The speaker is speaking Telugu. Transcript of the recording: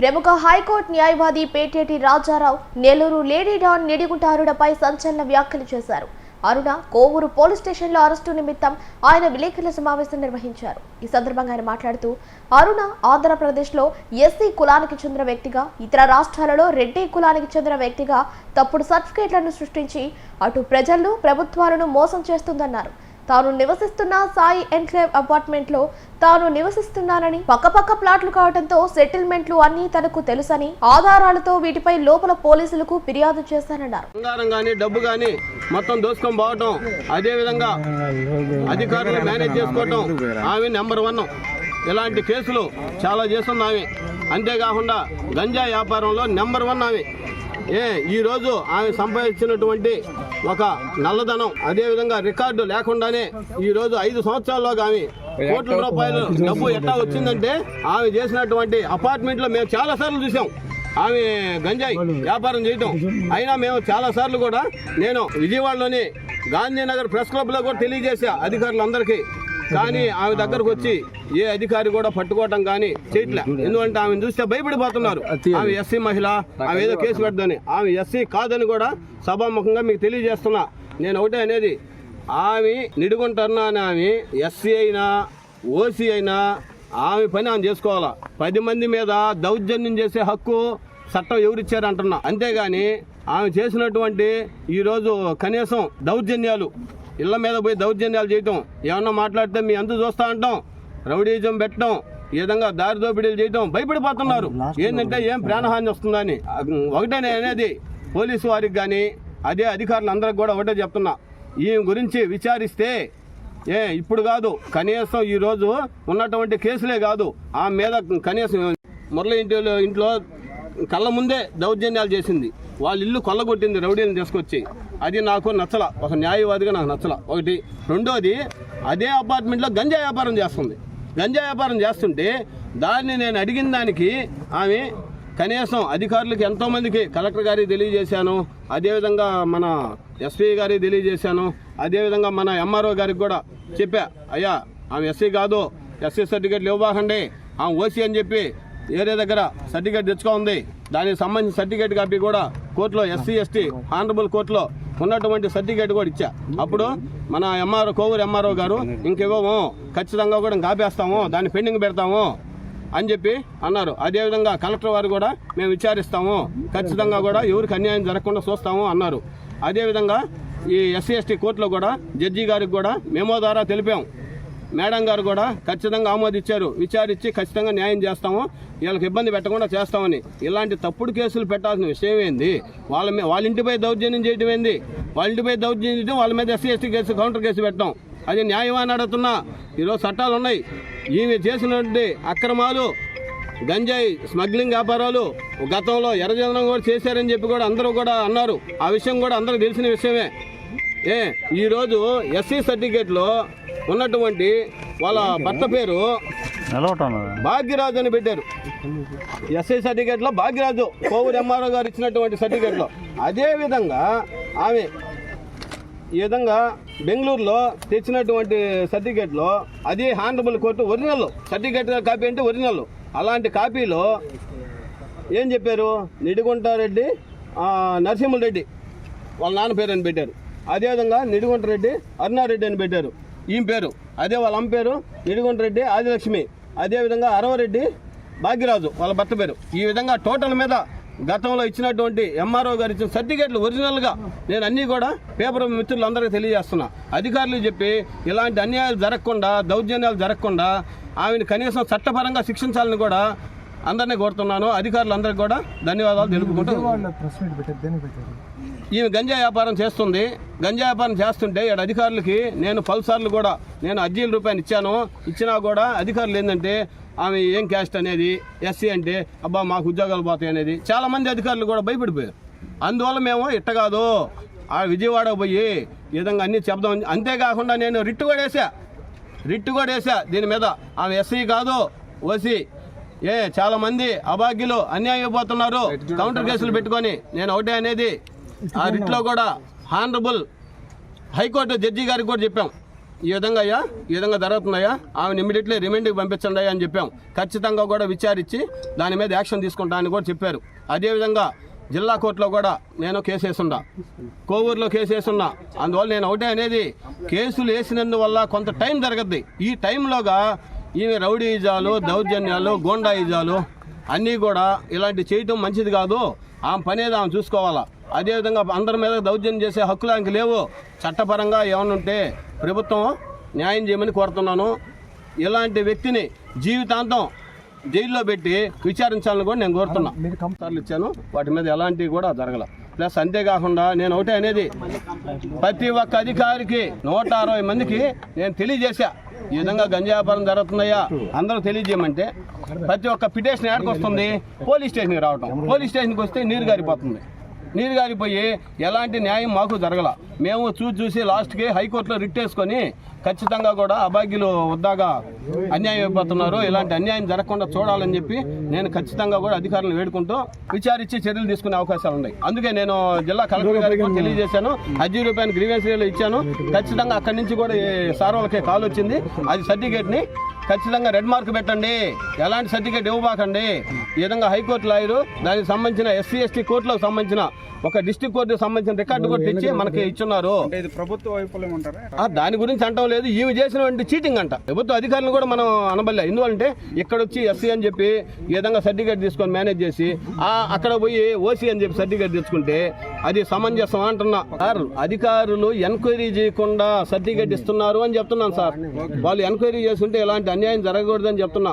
ప్రముఖ హైకోర్టు న్యాయవాది పేటేటి రాజారావు నెల్లూరు లేడీ డాన్ నిడిగుంట అరుణపై సంచలన వ్యాఖ్యలు చేశారు. అరుణ కోవూరు పోలీస్ స్టేషన్లో అరెస్టు నిమిత్తం ఆయన విలేకరుల సమావేశం నిర్వహించారు. ఈ సందర్భంగా ఆయన మాట్లాడుతూ అరుణ ఆంధ్రప్రదేశ్లో ఎస్సీ కులానికి చెందిన వ్యక్తిగా ఇతర రాష్ట్రాలలో రెడ్డి కులానికి చెందిన వ్యక్తిగా తప్పుడు సర్టిఫికేట్లను సృష్టించి అటు ప్రజలను ప్రభుత్వాలను మోసం చేస్తుందన్నారు. తాను నివసిస్తున్న సాయి ఎన్క్లేవ్ అపార్ట్మెంట్లో తాను నివసిస్తున్నానని పక్కపక్క ప్లాట్లు కావడంతో సెటిల్మెంట్లు అన్నీ తనకు తెలుసని ఆధారాలతో వీటిపై లోపల పోలీసులకు ఫిర్యాదు చేశానన్నారు. బంగారం కానీ డబ్బు కానీ మొత్తం దోసుకొని పోవటం అదే విధంగా అధికారులు మేనేజ్ చేసుకోవటం ఆమె నెంబర్ వన్. ఇలాంటి కేసులు చాలా చేస్తుంది ఆమె అంతేకాకుండా గంజా వ్యాపారంలో నెంబర్ వన్ ఆమె. ఏ ఈరోజు ఆమె సంపాదించినటువంటి ఒక నల్లధనం అదేవిధంగా రికార్డు లేకుండానే ఈరోజు ఐదు సంవత్సరాల్లో ఆమె కోట్ల రూపాయలు డబ్బు ఎట్లా వచ్చిందంటే ఆమె చేసినటువంటి అపార్ట్మెంట్లో మేము చాలా సార్లు చూసాం. ఆమె గంజాయి వ్యాపారం చేయటం. అయినా మేము చాలా సార్లు కూడా నేను విజయవాడలోని గాంధీనగర్ ప్రెస్ క్లబ్లో కూడా తెలియజేశా అధికారులందరికీ. కానీ ఆమె దగ్గరకు వచ్చి ఏ అధికారి కూడా పట్టుకోవటం కానీ చేయట్లే. ఎందుకంటే ఆమెను చూస్తే భయపడిపోతున్నారు. ఆమె ఎస్సీ మహిళ ఆమె ఏదో కేసు పెడదని. ఆమె ఎస్సీ కాదని కూడా సభాముఖంగా మీకు తెలియజేస్తున్నా. నేను ఒకటే అనేది ఆమె నిడుకుంటున్నా అని ఆమె ఎస్సీ అయినా ఓసీ అయినా ఆమె పని ఆమె చేసుకోవాలా? పది మంది మీద దౌర్జన్యం చేసే హక్కు చట్టం ఎవరిచ్చారు అంటున్నా అంతేగాని ఆమె చేసినటువంటి ఈరోజు కనీసం దౌర్జన్యాలు ఇళ్ళ మీద పోయి దౌర్జన్యాలు చేయటం ఏమన్నా మాట్లాడితే మీ అంత చూస్తా అంటాం రౌడీజం పెట్టడం ఈ విధంగా దారి దోపిడీలు చేయటం భయపడిపోతున్నారు. ఏంటంటే ఏం ప్రాణహాని వస్తుందని. ఒకటే అనేది పోలీసు వారికి కానీ అదే అధికారులందరికి కూడా ఒకటే చెప్తున్నా. ఈ గురించి విచారిస్తే ఏ ఇప్పుడు కాదు కనీసం ఈ రోజు ఉన్నటువంటి కేసులే కాదు ఆ మీద కనీసం మురళి ఇంటిలో ఇంట్లో కళ్ళ ముందే దౌర్జన్యాలు చేసింది. వాళ్ళ ఇల్లు కొల్లగొట్టింది రౌడీని తీసుకొచ్చి. అది నాకు నచ్చల. ఒక న్యాయవాదిగా నాకు నచ్చల. ఒకటి. రెండోది అదే అపార్ట్మెంట్లో గంజా వ్యాపారం చేస్తుంది. గంజా వ్యాపారం చేస్తుంటే దాన్ని నేను అడిగిన దానికి ఆమె కనీసం అధికారులకు ఎంతోమందికి కలెక్టర్ గారికి తెలియజేశాను. అదేవిధంగా మన ఎస్పీ గారికి తెలియజేశాను. అదేవిధంగా మన ఎంఆర్ఓ గారికి కూడా చెప్పా. అయ్యా ఆమె ఎస్సీ కాదు. ఎస్సీ సర్టిఫికేట్లు ఇవ్వకండి. ఆమె ఓసీ అని చెప్పి ఏరియా దగ్గర సర్టిఫికేట్ తెచ్చుకో ఉంది దానికి సంబంధించిన సర్టిఫికేట్ కాపీ కూడా కోర్టులో ఎస్సీ ఎస్టీ ఆనరబుల్ కోర్టులో ఉన్నటువంటి సర్టిఫికేట్ కూడా ఇచ్చా. అప్పుడు మన ఎంఆర్ఓ కోవూరు ఎంఆర్ఓ గారు ఇంకేవో ఖచ్చితంగా కూడా కాపేస్తాము దాన్ని పెండింగ్ పెడతాము అని చెప్పి అన్నారు. అదేవిధంగా కలెక్టర్ వారు కూడా మేము విచారిస్తాము ఖచ్చితంగా కూడా ఎవరికి అన్యాయం జరగకుండా చూస్తాము అన్నారు. అదేవిధంగా ఈ ఎస్సీ ఎస్టీ కోర్టులో కూడా జడ్జి గారికి కూడా మేమో ద్వారా తెలిపాము మేడం గారు కూడా ఖచ్చితంగా ఆమోదించారు విచారించి ఖచ్చితంగా న్యాయం చేస్తాము. వీళ్ళకి ఇబ్బంది పెట్టకుండా చేస్తామని. ఇలాంటి తప్పుడు కేసులు పెట్టాల్సిన విషయం ఏంది? వాళ్ళ మీద వాళ్ళ ఇంటిపై దౌర్జన్యం చేయడం ఏంది? వాళ్ళ ఇంటిపై దౌర్జన్యం చేయడం వాళ్ళ మీద SC ST case counter case పెట్టడం అది న్యాయం అని అడుగుతున్నా. ఈరోజు చట్టాలు ఉన్నాయి. ఈమె చేసినటువంటి అక్రమాలు గంజాయి స్మగ్లింగ్ వ్యాపారాలు గతంలో ఎర్రజనం కూడా చేశారని చెప్పి కూడా అందరూ కూడా అన్నారు. ఆ విషయం కూడా అందరూ తెలిసిన విషయమే. ఏ ఈరోజు ఎస్సీ సర్టిఫికేట్లో ఉన్నటువంటి వాళ్ళ భర్త పేరు భాగ్యరాజు అని పెట్టారు. ఎస్ఐ సర్టిఫికేట్లో భాగ్యరాజు కోవూరు ఎంఆర్ఓ గారు ఇచ్చినటువంటి సర్టిఫికేట్లో. అదే విధంగా ఆమె ఈ విధంగా బెంగళూరులో తెచ్చినటువంటి సర్టిఫికేట్లో అది honourable court original certificate copy అంటే ఒరిజినల్. అలాంటి కాపీలో ఏం చెప్పారు? నిడిగుంటారెడ్డి ఆ, నరసింహుల రెడ్డి వాళ్ళ నాన్న పేరు అని పెట్టారు. అదేవిధంగా నిడిగుంట రెడ్డి అరుణారెడ్డి అని పెట్టారు. ఈమె పేరు. అదే వాళ్ళ అమ్మ పేరు నిడిగుంట రెడ్డి ఆదిలక్ష్మి. అదేవిధంగా అరవరెడ్డి భాగ్యరాజు వాళ్ళ భర్త పేరు. ఈ విధంగా టోటల్ మీద గతంలో ఇచ్చినటువంటి ఎంఆర్ఓ గారు ఇచ్చిన సర్టిఫికేట్లు ఒరిజినల్గా నేను అన్నీ కూడా పేపర్ మిత్రులందరికీ తెలియజేస్తున్నా. అధికారులు చెప్పి ఇలాంటి అన్యాయాలు జరగకుండా దౌర్జన్యాలు జరగకుండా ఆమెను కనీసం చట్టపరంగా శిక్షించాలని కూడా అందరినీ కోరుతున్నాను. అధికారులందరికీ కూడా ధన్యవాదాలు తెలుపుకుంటూ ఈమె గంజా వ్యాపారం చేస్తుంది. గంజా వ్యాపారం చేస్తుంటే ఇక్కడ అధికారులకి నేను పలుసార్లు కూడా నేను అర్జీల రూపాయలు ఇచ్చాను. ఇచ్చినా కూడా అధికారులు ఏంటంటే ఆమె ఏం క్యాస్ట్ అనేది ఎస్సీ అంటే అబ్బా మాకు ఉద్యోగాలు పోతాయి అనేది చాలా మంది అధికారులు కూడా భయపడిపోయారు. అందువల్ల మేము ఇట్ట కాదు ఆ విజయవాడ పోయి విధంగా అన్నీ చెప్దాం అంతేకాకుండా నేను రిట్టు కూడా వేసా రిట్టు కూడా వేసా దీని మీద ఆమె ఎస్సీ కాదు ఓసీ. ఏ చాలా మంది అభాగ్యులు అన్యాయం అయిపోతున్నారు కౌంటర్ కేసులు పెట్టుకొని నేను ఒకటే అనేది ఆ రిట్లో కూడా హానరబుల్ హైకోర్టు జడ్జి గారికి కూడా చెప్పాం. ఈ విధంగా అయ్యా ఈ విధంగా జరుగుతున్నాయా? ఆమెను ఇమీడియట్లీ రిమైండ్కి పంపించండి అయ్యా అని చెప్పాం. ఖచ్చితంగా కూడా విచారించి దాని మీద యాక్షన్ తీసుకుంటామని కూడా చెప్పారు. అదేవిధంగా జిల్లా కోర్టులో కూడా నేను కేసు వేసున్నా. కోవూరులో కేసు వేసున్నా. అందువల్ల నేను ఒకటే అనేది కేసులు వేసినందువల్ల కొంత టైం జరగద్ది. ఈ టైంలోగా ఈమె రౌడీజాలు దౌర్జన్యాలు గోండాయిజాలు అన్నీ కూడా ఇలాంటి చేయటం మంచిది కాదు. ఆమె పనేది ఆమె చూసుకోవాలా. అదేవిధంగా అందరి మీద దౌర్జన్యం చేసే హక్కులు ఆమెకి లేవు. చట్టపరంగా ఏమైనా ఉంటే ప్రభుత్వం న్యాయం చేయమని కోరుతున్నాను. ఇలాంటి వ్యక్తిని జీవితాంతం జైల్లో పెట్టి విచారించాలని కూడా నేను కోరుతున్నా. మీరు కంప్ సార్లు ఇచ్చాను. వాటి మీద ఎలాంటివి కూడా జరగల. ప్లస్ అంతేకాకుండా నేను ఒకటే అనేది. ప్రతి ఒక్క అధికారికి నూట అరవై మందికి నేను తెలియజేశా. ఈ విధంగా గంజా వ్యాపారం జరుగుతున్నాయా అందరూ తెలియజేయమంటే ప్రతి ఒక్క పిటిషన్ ఎక్కడికి వస్తుంది పోలీస్ స్టేషన్కి రావటం. పోలీస్ స్టేషన్కి వస్తే నీరు గారిపోతుంది. నీరు గారిపోయి ఎలాంటి న్యాయం మాకు జరగల. మేము చూసి చూసి లాస్ట్కి హైకోర్టులో రిట్ వేసుకొని ఖచ్చితంగా కూడా అభాగ్యులు వద్దాగా అన్యాయం అయిపోతున్నారు. ఇలాంటి అన్యాయం జరగకుండా చూడాలని చెప్పి నేను ఖచ్చితంగా కూడా అధికారులను వేడుకుంటూ విచారించి చర్యలు తీసుకునే అవకాశాలు ఉన్నాయి. అందుకే నేను జిల్లా కలెక్టర్ గారికి తెలియజేశాను. అర్జీ రూపాయలు గ్రీవెన్స్ ఇచ్చాను. ఖచ్చితంగా అక్కడి నుంచి కూడా సార్ వాళ్ళకి కాల్ వచ్చింది. అది సర్టిఫికేట్ని ఖచ్చితంగా రెడ్ మార్క్ పెట్టండి. ఎలాంటి సర్టిఫికేట్ ఇవ్వబాకండి. ఈ విధంగా హైకోర్టు లాయరు దానికి సంబంధించిన ఎస్సీ ఎస్టీ కోర్టులకు సంబంధించిన ఒక డిస్టిక్ కోర్టుకు సంబంధించిన రికార్డు కూడా తెచ్చి మనకి ఇచ్చున్నారు. ప్రభుత్వ వైఫల్యం అంటారా? దాని గురించి అంటాం లేదు. ఈమె చేసినటువంటి చీటింగ్ అంట. ప్రభుత్వ అధికారులను కూడా మనం అనబల్లే ఎందుకంటే ఇక్కడ వచ్చి ఎస్సీ అని చెప్పి ఈ విధంగా సర్టిఫికేట్ తీసుకొని మేనేజ్ చేసి ఆ అక్కడ పోయి ఓసీ అని చెప్పి సర్టిఫికేట్ తెచ్చుకుంటే అది సమంజసం అంటున్నా. సార్ అధికారులు ఎంక్వైరీ చేయకుండా సర్టిఫికేట్ ఇస్తున్నారు అని చెప్తున్నాను సార్. వాళ్ళు ఎంక్వైరీ చేస్తుంటే ఎలాంటి అన్యాయం జరగకూడదని చెప్తున్నా.